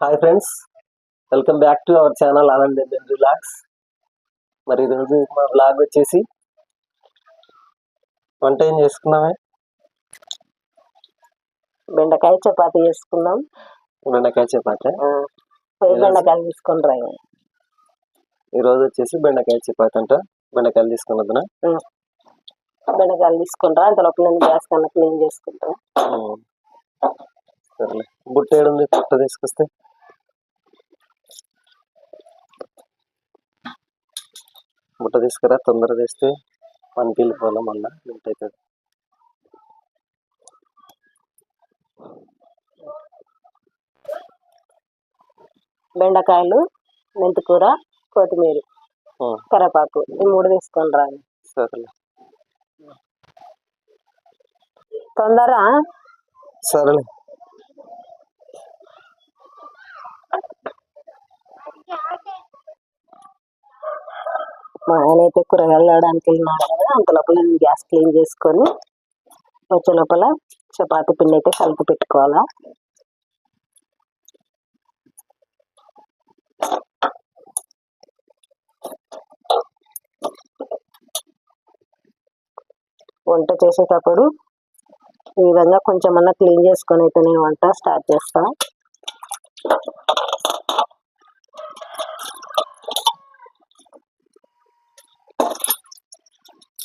Hi friends welcome back to our channel Anand MN relax మరి ఈరోజు మా blog వచ్చేసి వంట ఏం చేసుకున్నామే? బెండకాయ చపాతి చేసుకుందాం బెండకాయ చపాతి. బెండకాయలు తీసుకొని రా ఈరోజు వచ్చేసి బెండకాయ చపాతి అంట. బెండకాయలు తీసుకుని వద్దునా? బెండకాయలు తీసుకొని రా అంత లోపల నేను గ్యాస్ కన్నా క్లీన్ చేసుకుంటాం. సరేలే. బుట్ట ఏడుంది? బుట్ట తీసుకొస్తే. బుట్ట తీసుకురా తొందరగా తెస్తే పనికి వెళ్ళిపోవాలి మళ్ళీ? లేట్ అవుతుంది. బెండకాయలు మెంతికూర కొత్తిమీర ఉం, కరివేపాకు ఈ మూడు తీసుకొని రా. సరేలే. తొందర సరేలే. మా ఆయన అయితే కూరగాయలు తేవడానికి వెళ్ళినాడు కదా అంత లోపల నేను గ్యాస్ క్లీన్ చేసుకొని వచ్చే లోపల చపాతి పిండి అయితే కలిపి పెట్టుకోవాలా. వంట చేసేటప్పుడు ఈ విధంగా కొంచెమన్నా క్లీన్ చేసుకొని అయితే నేను వంట స్టార్ట్ చేస్తాను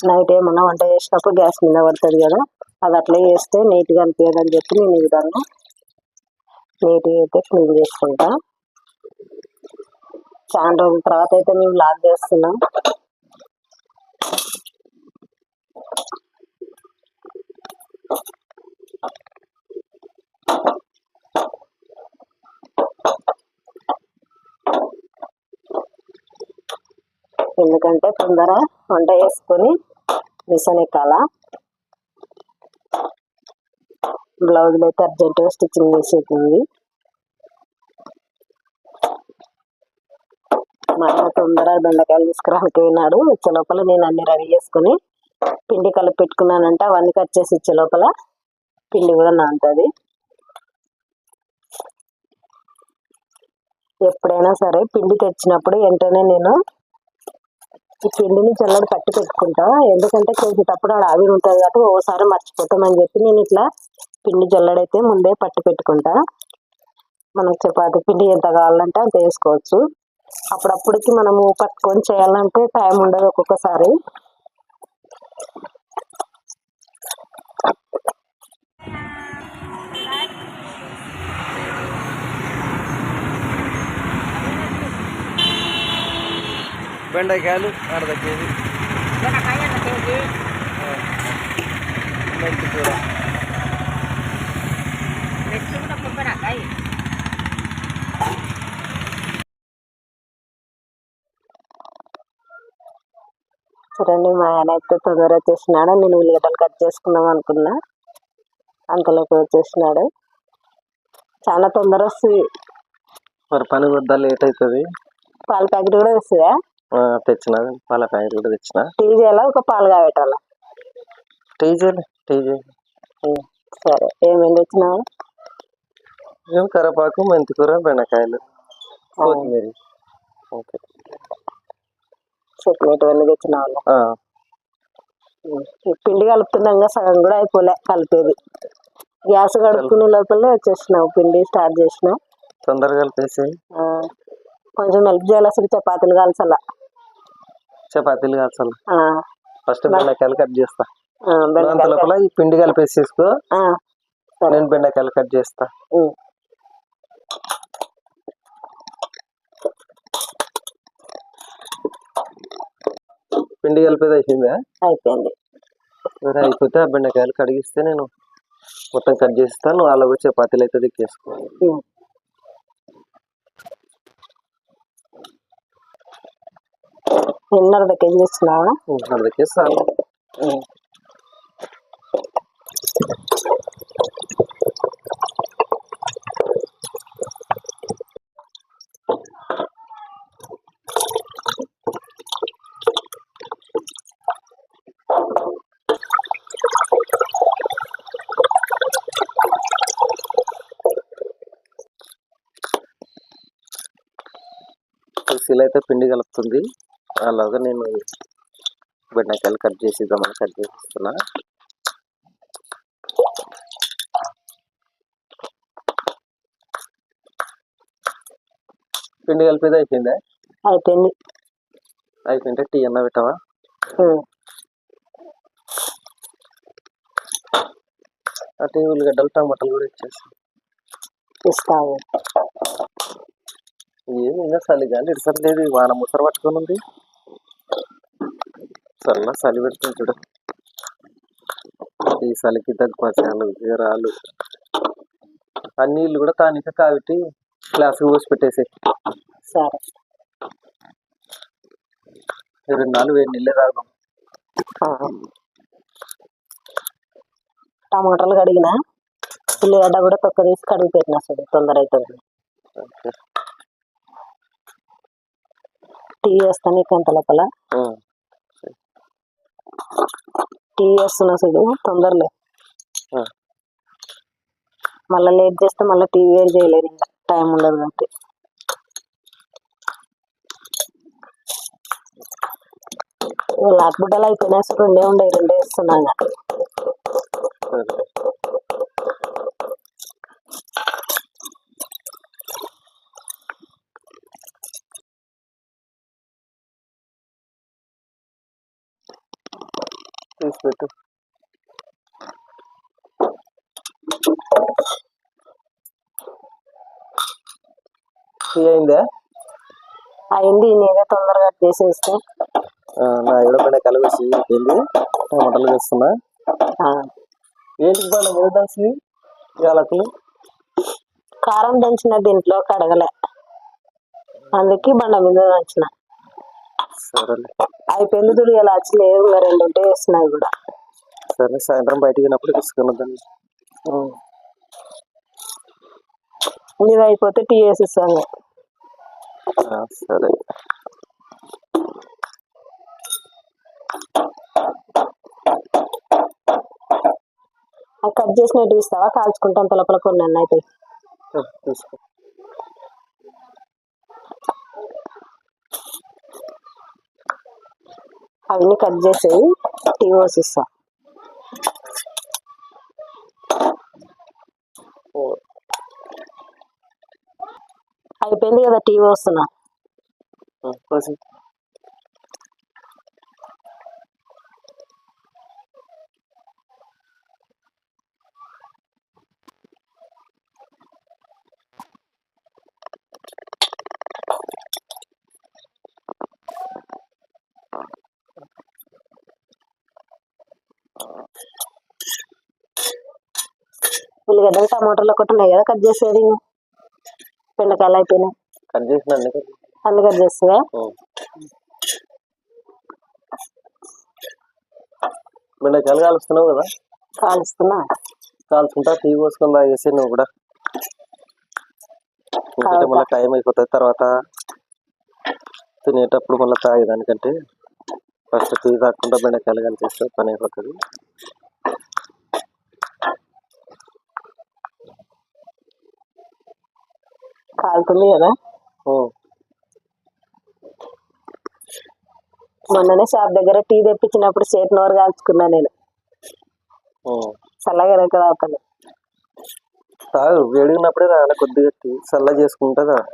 నైట్ ఏమన్నా వంట చేసినప్పుడు గ్యాస్ మీద పడుతుంది కదా అది అట్లా చేస్తే నీట్గా అనిపించదు అని చెప్పి నేను ఈ విధంగా నీట్గా అయితే క్లీన్ చేసుకుంటా. చాలా రోజుల తర్వాత అయితే మేము లాక్ చేస్తున్నాం. ఎందుకంటే తొందర వంట చేసుకొని మిషన్ ఎక్కాల బ్లౌజ్లో అయితే అర్జెంటుగా స్టిచ్చింగ్ చేసేది మా ఆయన తొందర బెండకాయలు తీసుకురానికి పోయినాడు. వచ్చే లోపల నేను అన్ని రెడీ చేసుకుని పిండి కలిపి పెట్టుకున్నానంటే. అవన్నీ కట్ చేసి ఇచ్చే లోపల పిండి కూడా నానుతుంది. ఎప్పుడైనా సరే పిండి తెచ్చినప్పుడు వెంటనే నేను ఈ పిండిని చల్లడి పట్టి పెట్టుకుంటా. ఎందుకంటే చేసేటప్పుడు ఆడ ఆవిరి ఉంటుంది కాబట్టి ఓసారి మర్చిపోతామని చెప్పి నేను ఇట్లా పిండి జల్లడైతే ముందే పట్టి పెట్టుకుంటా. మనకు చపాతి పిండి ఎంత కావాలంటే అంత వేసుకోవచ్చు. అప్పుడప్పటికి మనము పట్టుకొని చేయాలంటే టైం ఉండదు ఒక్కొక్కసారి. బెండకాయలు అర్ధ కేజీ మెంతి కూర. చూడండి మా ఆయన అయితే తొందర వచ్చేసినాడు. నేను ఉల్లిగడ్డలు కట్ చేసుకుందాం అనుకున్నా. అంతలోకి వచ్చేసినాడు. చాలా తొందర వస్తుంది. మరి పని వద్దా లేట్ అవుతుంది? పాల ప్యాకెట్ కూడా వస్తుందా? తెచ్చిన పాల ప్యాకెట్ కూడా తెచ్చిన. టీ చేయాలా ఒక పాలు కాగట్టాలా టీ చేయలే టీ చేయాలి సరే. ఏమేమి తెచ్చినావు? ఏం కరివేపాకు మెంతి కూర బెండకాయలు కొత్తిమీర. ఓకే. చట్నీ అన్నీ తెచ్చినావు పిండి కలుపుతున్నాగా సగం కూడా అయిపోలే కలిపేది. గ్యాస్ కడుక్కునే లోపలే వచ్చేసినావు పిండి స్టార్ట్ చేసినావు. తొందరగా కలిపేసి కొంచెం హెల్ప్ చేయాలి అసలు చపాతీలు కాల్చాల? చపాతీలు కాల్చాలి ఫస్ట్ బెండకాయలు కట్ చేస్తా. అంత లోపల ఈ పిండి కలిపేసేసుకో ఆ, సరే. నేను బెండకాయలు కట్ చేస్తా. పిండి కలిపేది అయిపోయిందా? అయిపోయింది. అయిపోతే ఆ బెండకాయలు కడిగిస్తే నేను మొత్తం కట్ చేస్తాను నువ్వు అలాగే చపాతీలు అయితే దిక్కేసుకో. ఎన్నరద కేజీ తెస్తున్నావా ఎన్నరద కేజీ చాలు అయితే పిండి కలుపుతుంది. అలాగా నేను బెండకాయలు కట్ చేసిద్దామని కట్ చేసిస్తున్నా. పిండి కలిపేది అయిపోయిందా? అయిపోయింది. అయిపోయింటే టీ అన్న పెట్టవా. అటు ఉల్లిగడ్డలు టమాటాలు కూడా ఇచ్చేసి ఇస్తావు. ఏమి ఇంకా చలి కానీ ఇడిసట్లేదు వాన ముసర పట్టుకొని ఉంది. చల్ల చలి పెడుతుంది చూడు. ఈ చలికి దగ్గు జ్వరాలు ఆ నీళ్ళు కూడా తానిక కాబట్టి గ్లాసుకు పోసి పెట్టేసి సరే. రెండు నాలుగు వేడి నీళ్ళే తాగుదాం. ఆ. టమాటాలు కడిగిన ఉల్లిగడ్డ కూడా తొక్క తీసి కడిగి పెట్టిన చూడు తొందర అవుతుంది. టీ చేస్తాను నీకు అంత లోపల. టీ చేస్తున్నా చూడు తొందరలో. మళ్ళీ లేట్ చేస్తే మళ్ళీ టీ వేరు చేయలేదు ఇంకా టైం ఉండదు కాబట్టి. లాక్ బుడ్డలు అయిపోయినా రెండే ఉండే రెండే వేస్తున్నా ఇంకా. సరే. తీసి పెట్టు అయిందా అయింది నేనే తొందరగా చేసేస్తే నా వేసి అయిపోయింది టమాటాలు వేస్తున్నా ఆ, ఏంటి బాగా వేదాల్సి యాలకులు కారం దంచిన దీంట్లో కడగలే అందుకే బండ మీద దంచిన. సరేలే. అయిపోయింది చూడు ఇలా వచ్చి లేదు ఇంకా రెండు ఉంటే వేస్తున్నాయి కూడా. సరే సాయంత్రం బయటికి వెళ్ళినప్పుడు తీసుకుని దాన్ని. నీది అయిపోతే టీ వేసిస్తాను. సరే. కట్ చేసినట్టు ఇస్తావా? కాల్చుకుంటాం లోపల కొన్ని అన్న అయితే ఆ, తీసుకో అవన్నీ కట్ చేసేవి టీ పోసిస్తా. అయిపోయింది కదా టీ పోస్తున్నా. ఉల్లిగడ్డలు టమాటాలు ఒకటి ఉన్నాయి కదా కట్ చేసేది? బెండకాయలు అయిపోయినాయి. కట్ చేసిన అన్ని కట్ చేస్తావా? బెండకాయలు కాలుస్తున్నావు కదా? కాలుస్తున్నా. కాల్చుకుంటా టీ పోసుకొని తాగేసి నువ్వు కూడా. మళ్ళీ టైం అయిపోతుంది తర్వాత తినేటప్పుడు మళ్ళీ తాగేదానికంటే ఫస్ట్ టీ తాగకుండా బెండకాయలు కలిపేస్తే పని అయిపోతుంది. కాలుతుంది కదా. మొన్ననే షాప్ దగ్గర టీ తెప్పించినప్పుడు చేతి నోరు కాల్చుకున్నా నేను. చల్లగా తాగుతాను తాగు వేడిగినప్పుడే తాగాలి కొద్దిగా చల్ల చేసుకుంటా తాగు.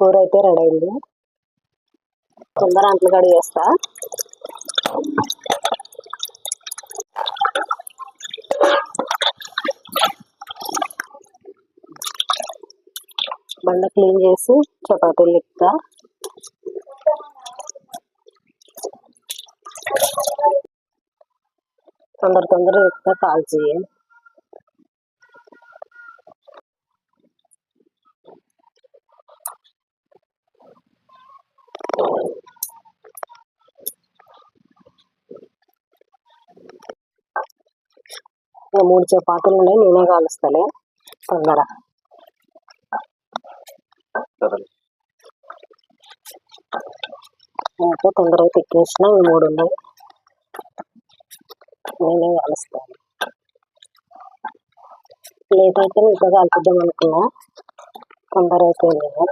కూర అయితే రెడీ అయింది. తొందర అంట్లు కడిగేస్తా. బండ క్లీన్ చేసి చపాతీలు ఎక్కుతా తొందర తొందర ఎక్కుతా కాల్చి ఇంకా మూడు చపాతీలు ఉన్నాయి నేనే కాలుస్తాలే. తొందర. ఇంకా తొందరగా తిక్కేసిన ఈ మూడు ఉన్నాయి. నేనే కాలుస్తాను లేట్ అయితే ఇంకా కాల్పిద్దాం అనుకున్నా. తొందర అయిపోయింది కదా.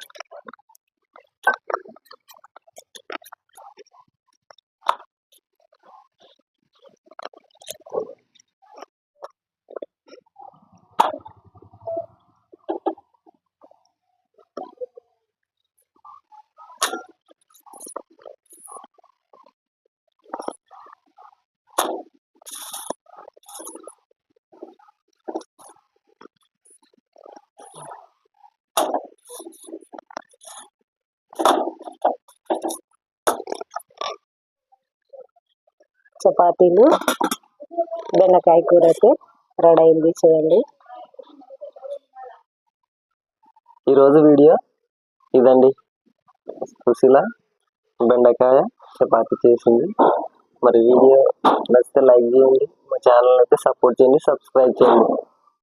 చపాతీలు బెండకాయ కూర అయితే రెడీ అయింది. చూడండి. ఈరోజు వీడియో ఇదండి. సుశీల బెండకాయ చపాతి చేసింది. మరి వీడియో నచ్చితే లైక్ చేయండి. మా ఛానల్ అయితే సపోర్ట్ చేయండి సబ్స్క్రైబ్ చేయండి.